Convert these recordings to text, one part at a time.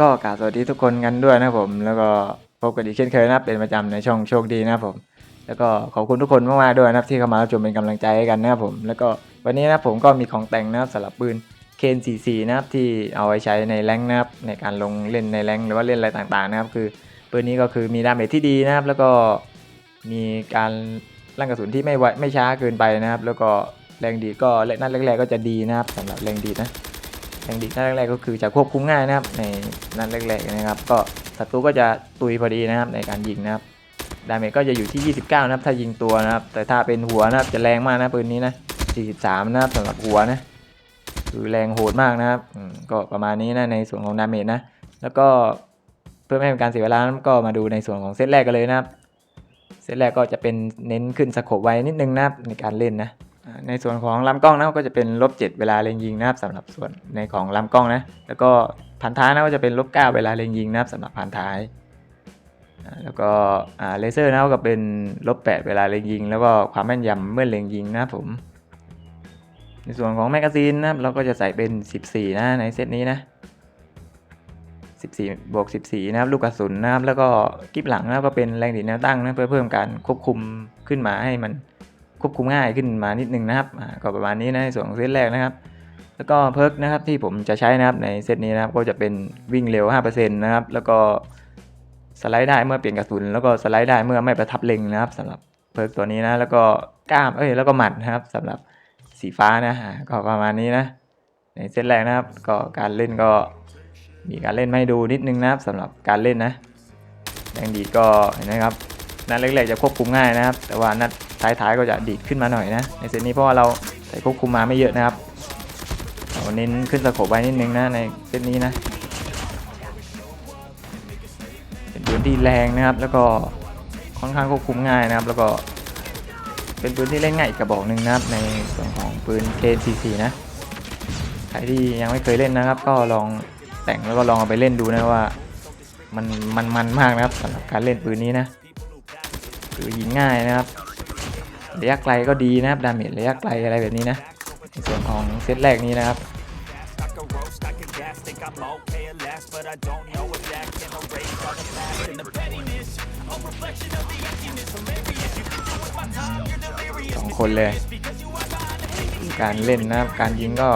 ก็กราบสวัสดีทุกคนกันด้วยนะผม แล้วก็พบกันอีกเช่นเคยนะเป็นประจำในช่องโชคดีนะผม แล้วก็ขอบคุณทุกคนมากๆด้วยนะครับที่เข้ามารับชมเป็นกำลังใจให้กันนะครับผม แล้วก็วันนี้นะผมก็มีของแต่งนะครับสำหรับปืนเคน44นะครับที่เอาไว้ใช้ในแรงนะครับในการลงเล่นในแรงหรือว่าเล่นอะไรต่างๆนะครับคือปืนนี้ก็คือมีดาเมจที่ดีนะครับ แล้วก็มีการลั่นกระสุนที่ไม่ไวไม่ช้าเกินไปนะครับ แล้วก็แรงดีก็นัดแรกๆก็จะดีนะครับสำหรับแรงดีนะ แรงดีดนัดแรกๆก็คือจะควบคุมง่ายนะครับ ในนัดแรกๆนะครับ ก็ศัตรูก็จะตุยพอดีนะครับในการยิงนะครับดาเมจก็จะอยู่ที่ 29 นะครับ ถ้ายิงตัวนะครับ แต่ถ้าเป็นหัวนะครับ จะแรงมากนะปืนนี้นะ 43 นะครับสำหรับหัวนะ คือแรงโหดมากนะครับ ก็ประมาณนี้นะในส่วนของดาเมจนะ แล้วก็เพื่อไม่ให้เป็นการเสียเวลาก็มาดูในส่วนของเซตแรกกันเลยนะครับ เซตแรกก็จะเป็นเน้นขึ้นสโคปไว้นิดนึงนะครับในการเล่นนะ ในส่วนของลำกล้องนะก็จะเป็นลบ7เวลาเล็งยิงนะครับสำหรับส่วนในของลำกล้องนะแล้วก็พันท้ายนะก็จะเป็นลบ9เวลาเล็งยิงนะครับสำหรับพันท้ายแล้วก็เลเซอร์นะก็เป็นลบ8เวลาเล็งยิง แล้วก็ความแม่นยำเมื่อเล็งยิงนะครับผม ในส่วนของแมกกาซีนนะครับเราก็จะใส่เป็น 14 นะในเซตนี้นะ14บวก14 นะครับ ลูกกระสุนนะครับ แล้วก็กิ๊บหลังนะครับก็เป็นแรงดีดแนวตั้งนะเพื่อเพิ่มการควบคุมขึ้นมาให้มัน ควบคุมง่ายขึ้นมานิดนึงนะครับก็ประมาณนี้นะในส่วนของเซตแรกนะครับ แล้วก็เพิร์กนะครับที่ผมจะใช้นะครับในเซตนี้นะครับก็จะเป็นวิ่งเร็ว 5%นะครับแล้วก็สไลด์ได้เมื่อเปลี่ยนกระสุนแล้วก็สไลด์ได้เมื่อไม่ประทับเล็งนะครับสำหรับเพิร์กตัวนี้นะแล้วก็กล้ามเอ้ยแล้วก็หมัดนะครับสำหรับสีฟ้านะก็ประมาณนี้นะ ในเซตแรกนะครับ ก็การเล่นก็มีการเล่นมาให้ดูนิดนึงนะครับสำหรับการเล่นนะแรงดีก็เห็นไหมครับนัดแรกๆจะควบคุมง่ายนะครับ แต่ว่านัด ท้ายๆก็จะดีดขึ้นมาหน่อยนะ ในเซตนี้เพราะว่าเราใส่ควบคุมมาไม่เยอะนะครับเราเน้นขึ้นสโคปไว้นิดนึงนะในเซตนี้นะ เป็นปืนที่แรงนะครับ แล้วก็ค่อนข้างควบคุมง่ายนะครับ แล้วก็เป็นปืนที่เล่นง่ายอีกกระบอกหนึ่งนะครับ ในส่วนของปืน KCC นะใครที่ยังไม่เคยเล่นนะครับ ก็ลองแต่งแล้วก็ลองเอาไปเล่นดูนะว่ามันมันมันมากนะครับสำหรับการเล่นปืนนี้นะคือยิงง่ายนะครับ ระยะไกลก็ดีนะครับดาเมจระยะไกลอะไรแบบนี้นะในส่วนของเซตแรกนี้นะครับสองคนเลย การเล่นนะครับ การยิงก็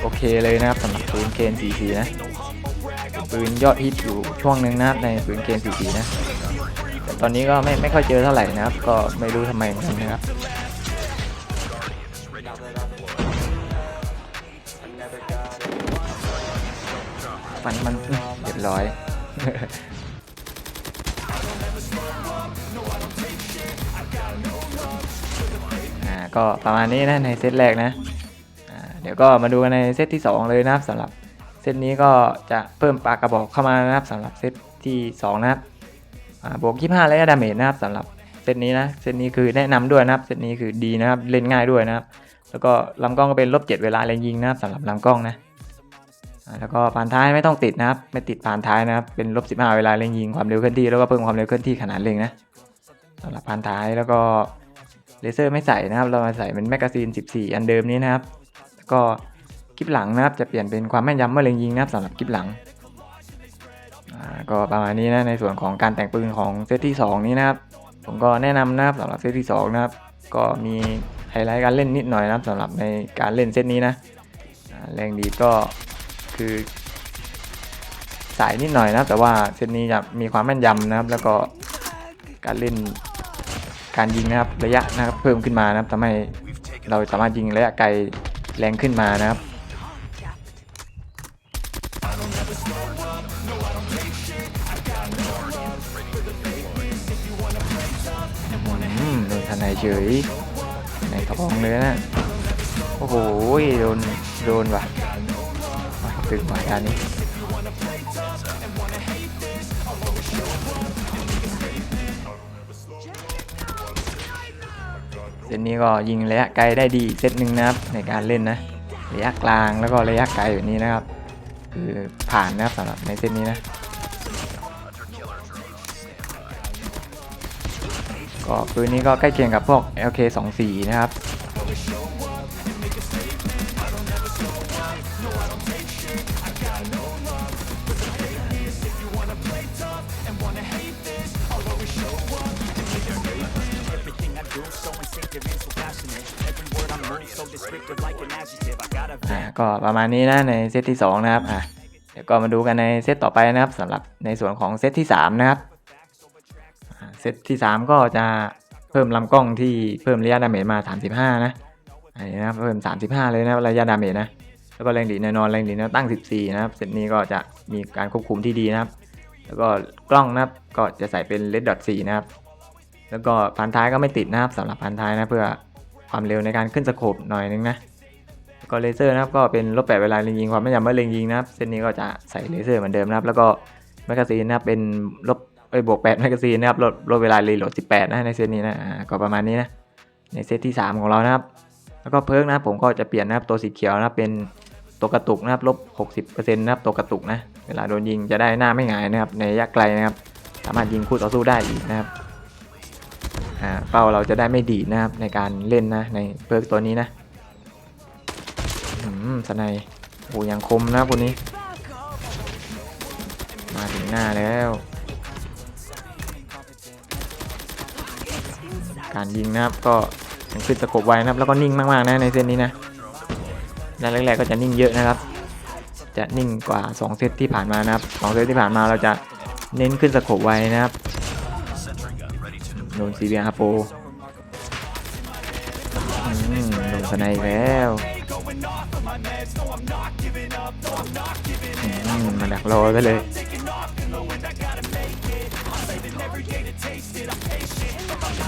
โอเคเลยนะครับสำหรับปืนเคน44นะปืนยอดฮิตอยู่ช่วงหนึ่งนะครับในปืนเคน44นะ ตอนนี้ก็ไม่ไม่ค่อยเจอเท่าไหร่นะครับ ก็ไม่รู้ทำไมนนะครับมันมันเรียบร้อยอ่าก็ประมาณนี้นะในเซตแรกนะอ่าเดี๋ยวก็มาดูกันในเซตที่ 2 เลยนะครับสำหรับเซตนี้ก็จะเพิ่มปากกระบอกเข้ามานะครับสำหรับเซตที่ 2 นะครับ บวก25และดาเมจนะครับสำหรับเซตนี้นะเซตนี้คือแนะนำด้วยนะครับเซตนี้คือดีนะครับเล่นง่ายด้วยนะครับ แล้วก็ลำกล้องก็เป็นลบ7เวลาเล็งยิงนะครับสำหรับลำกล้องนะแล้วก็ผ่านท้ายไม่ต้องติดนะครับ ไม่ติดผ่านท้ายนะครับเป็นลบ15เวลาเล็งยิงความเร็วเคลื่อนที่แล้วก็เพิ่มความเร็วเคลื่อนที่ขนาดเล็งนะสำหรับผ่านท้ายแล้วก็เลเซอร์ไม่ใส่นะครับ เรามาใส่เป็นแมกกาซีน 14 อันเดิมนี้นะครับ แล้วก็คลิปหลังนะครับจะเปลี่ยนเป็นความแม่นยำเมื่อเล็งยิงนะครับสำหรับคลิปหลัง ก็ประมาณนี้นะในส่วนของการแต่งปืนของเซตที่ 2 นี้นะครับ ผมก็แนะนำนะครับสำหรับเซตที่ 2 นะครับ ก็มีไฮไลท์การเล่นนิดหน่อยนะครับสำหรับในการเล่นเซตนี้นะแรงดีก็คือสายนิดหน่อยนะครับ แต่ว่าเซตนี้จะมีความแม่นยำนะครับ แล้วก็การเล่นการยิงนะครับระยะนะครับเพิ่มขึ้นมานะครับทำให้เราสามารถยิงระยะไกลแรงขึ้นมานะครับ เฉยในท้องเลยนะโอ้โหโดนโดนว่ะตึงหมายกานี้เซตนี้ก็ยิงระยะไกลได้ดีเซตหนึ่งนะครับในการเล่นนะระยะกลางแล้วก็ระยะไกลแบบนี้นะครับ คือผ่านนะครับสำหรับในเซตนี้นะ็ปืนนี้ก็ใกล้เคียงกับพวก LK24 นะครับ ก็ประมาณนี้นะในเซตที่ 2 นะครับอะเดี๋ยวก็มาดูกันในเซตต่อไปนะครับสำหรับในส่วนของเซตที่ 3 นะครับ เซตที่สามก็จะเพิ่มลำกล้องที่เพิ่มระยะดาเมจมา 35 นะอันนี้นะเพิ่ม 35 เลยนะระยะดาเมจนะแล้วก็แรงดีแน่นอนแรงดีนวตั้ง 14 นะครับเซตนี้ก็จะมีการควบคุมที่ดีนะครับ แล้วก็กล้องนะครับก็จะใส่เป็น red dot 4นะครับ แล้วก็พันท้ายก็ไม่ติดนะครับสำหรับพันท้ายนะเพื่อความเร็วในการขึ้นสโคปหน่อยนึงนะก็เลเซอร์นะครับก็เป็นลบแปดเวลาเล็งยิงความไม่ยำเมื่อเล็งยิงนะครับเส้นนี้ก็จะใส่เลเซอร์เหมือนเดิมนะครับ แล้วก็แมกกาซีนนะครับเป็นลบ เอ้ยบวกแปดแมกกาซีนนะครับลดลดเวลารีโหลด18นะในเซตนี้นะก็ประมาณนี้นะในเซตที่3ของเรานะครับ แล้วก็เพิร์กนะผมก็จะเปลี่ยนนะครับตัวสีเขียวนะเป็นตัวกระตุกนะครับลบ60%นต์นะครับตัวกระตุกนะเวลาโดนยิงจะได้หน้าไม่หงายนะครับในระยะไกลนะครับ สามารถยิงคู่ต่อสู้ได้อีกนะครับอ่าเป้าเราจะได้ไม่ดีนะครับในการเล่นนะในเพิร์กตัวนี้นะอืมสไนด์โอ้ยังคมนะคนนี้ มาถึงหน้าแล้ว การยิงนะครับ ก็ยังขึ้นตะกบไว้นะครับ แล้วก็นิ่งมากๆนะในเซตนี้นะด้านแรกๆก็จะนิ่งเยอะนะครับ จะนิ่งกว่า 2 เซตที่ผ่านมานะครับสองเซตที่ผ่านมาเราจะเน้นขึ้นตะกบไว้นะครับโดนซีเบียอาโปโดนสไนด์แล้วมมาดักรอไปเลย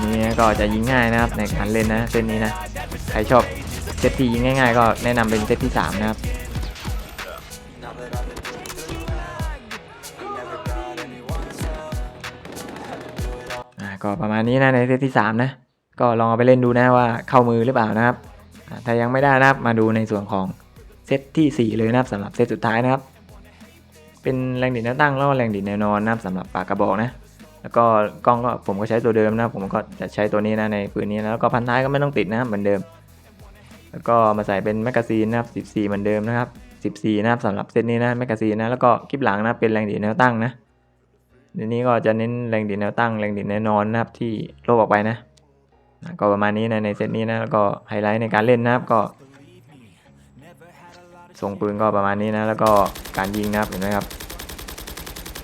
นี่ก็จะยิงง่ายนะครับในการเล่นนะเซตนี้นะใครชอบเซตที่ยิงง่ายๆ ก็แนะนำเป็นเซตที่3นะครับก็ประมาณนี้นะในเซตที่ 3 นะ ก็ลองเอาไปเล่นดูนะว่าเข้ามือหรือเปล่านะครับ ถ้ายังไม่ได้นะครับมาดูในส่วนของเซตที่ 4 เลยนะครับสำหรับเซตสุดท้ายนะครับ เป็นแรงดีดแนวตั้งแล้วแรงดีดแนวนอนนะครับสำหรับปากกระบอกนะ แล้วก็กล้องก็ผมก็ใช้ตัวเดิมนะผมก็จะใช้ตัวนี้นะในปืนนี้แล้วก็พันท้ายก็ไม่ต้องติดนะครับเหมือนเดิม แล้วก็มาใส่เป็นแมกกาซีนนะครับ 14 เหมือนเดิมนะครับ 14 นะครับสำหรับเซตนี้นะแมกกาซีนนะแล้วก็คลิปหลังนะเป็นแรงดีแนวตั้งนะเดี๋ยวนี้ก็จะเน้นแรงดีแนวตั้งแรงดีแนวนอนนะครับที่โลบออกไปนะก็ประมาณนี้นะในเซตนี้นะแล้วก็ไฮไลท์ในการเล่นนะครับก็ทรงปืนก็ประมาณนี้นะ แล้วก็การยิงนะครับเห็นไหมครับ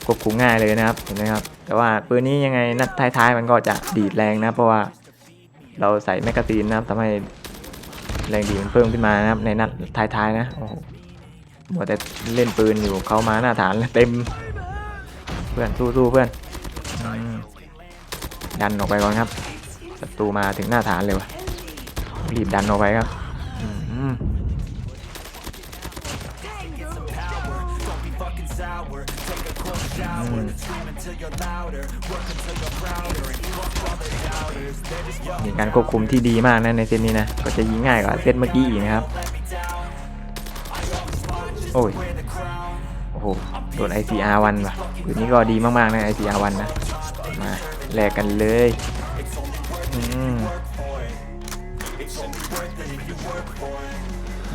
ควบคุมง่ายเลยนะครับเห็นไหมครับ แต่ว่าปืนนี้ยังไงนัดท้ายๆมันก็จะดีดแรงนะเพราะว่าเราใส่แมกกาซีนนะครับทำให้แรงดีมันเพิ่มขึ้นมานะครับในนัดท้ายๆนะโอ้โหมัวแต่เล่นปืนอยู่เขามาหน้าฐานเต็ม เพื่อนสู้ๆเพื่อนดันออกไปก่อนครับศัตรูมาถึงหน้าฐานเลยวะรีบดันออกไปครับ sour. Take a cold shower. Scream until you're louder. Work until you're prouder. And fuck all the doubters. They're just young. มีการควบคุมที่ดีมากนะในเซตนี้นะ ก็จะยิงง่ายกว่าเซตเมื่อกี้อีกนะครับ โอ้ย โอ้โห โดน ICR วันว่ะปืนนี้ก็ดีมากๆนะ ICR วันนะ มาแลกกันเลยอืม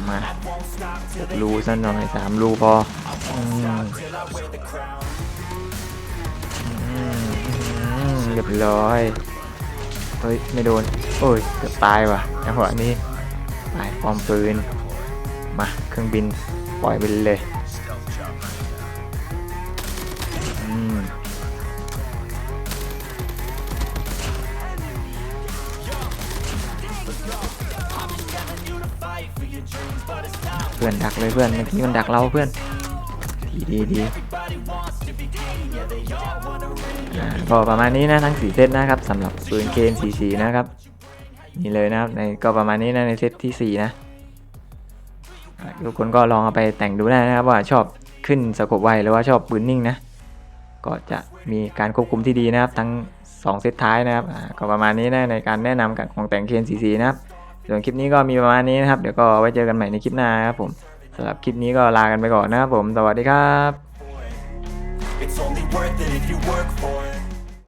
มารูซะหน่อยสามรูพออืมอืมอืม เรียบร้อย เฮ้ย ไม่โดน โอ้ย เกือบตายว่ะจังหวะนี้ไปปลอมปืน มาเครื่องบิน ปล่อยไปเลยอืมเพื่อนดักเลยเพื่อนเมื่อกี้มันดักเราเพื่อน ดีดีดีอ่าก็ประมาณนี้นะทั้ง4เซตนะครับสำหรับปืนเคนสีสีนะครับนี่เลยนะครับในก็ประมาณนี้นะในเซตที่4นะทุกคนก็ลองเอาไปแต่งดูได้นะครับว่าชอบขึ้นสกบไวหรือว่าชอบปืนนิ่งนะ ก็จะมีการควบคุมที่ดีนะครับ ทั้ง 2 เซตท้ายนะครับก็ประมาณนี้นะในการแนะนำกับของแต่งเคนสีสีนะครับ ส่วนคลิปนี้ก็มีประมาณนี้นะครับ เดี๋ยวก็ไว้เจอกันใหม่ในคลิปหน้าครับผม สำหรับคลิปนี้ก็ลากันไปก่อนนะครับผม สวัสดีครับ